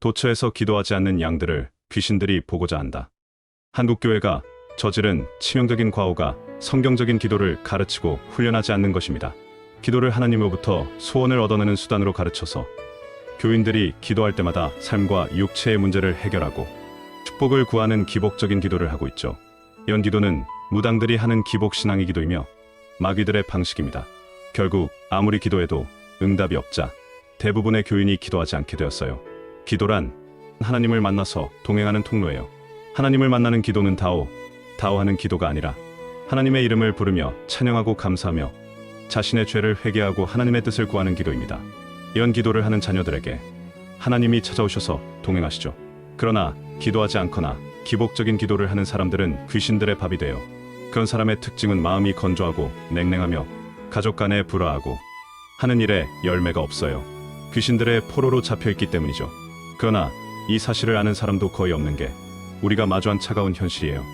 도처에서 기도하지 않는 양들을 귀신들이 보고자 한다. 한국 교회가 저지른 치명적인 과오가 성경적인 기도를 가르치고 훈련하지 않는 것입니다. 기도를 하나님으로부터 소원을 얻어내는 수단으로 가르쳐서 교인들이 기도할 때마다 삶과 육체의 문제를 해결하고 축복을 구하는 기복적인 기도를 하고 있죠. 이런 기도는 무당들이 하는 기복 신앙의 기도이며 마귀들의 방식입니다. 결국 아무리 기도해도 응답이 없자 대부분의 교인이 기도하지 않게 되었어요. 기도란 하나님을 만나서 동행하는 통로예요. 하나님을 만나는 기도는 다오, 다오하는 기도가 아니라 하나님의 이름을 부르며 찬양하고 감사하며 자신의 죄를 회개하고 하나님의 뜻을 구하는 기도입니다. 이런 기도를 하는 자녀들에게 하나님이 찾아오셔서 동행하시죠. 그러나 기도하지 않거나 기복적인 기도를 하는 사람들은 귀신들의 밥이 돼요. 그런 사람의 특징은 마음이 건조하고 냉랭하며 가족 간에 불화하고 하는 일에 열매가 없어요. 귀신들의 포로로 잡혀 있기 때문이죠. 그러나 이 사실을 아는 사람도 거의 없는 게 우리가 마주한 차가운 현실이에요.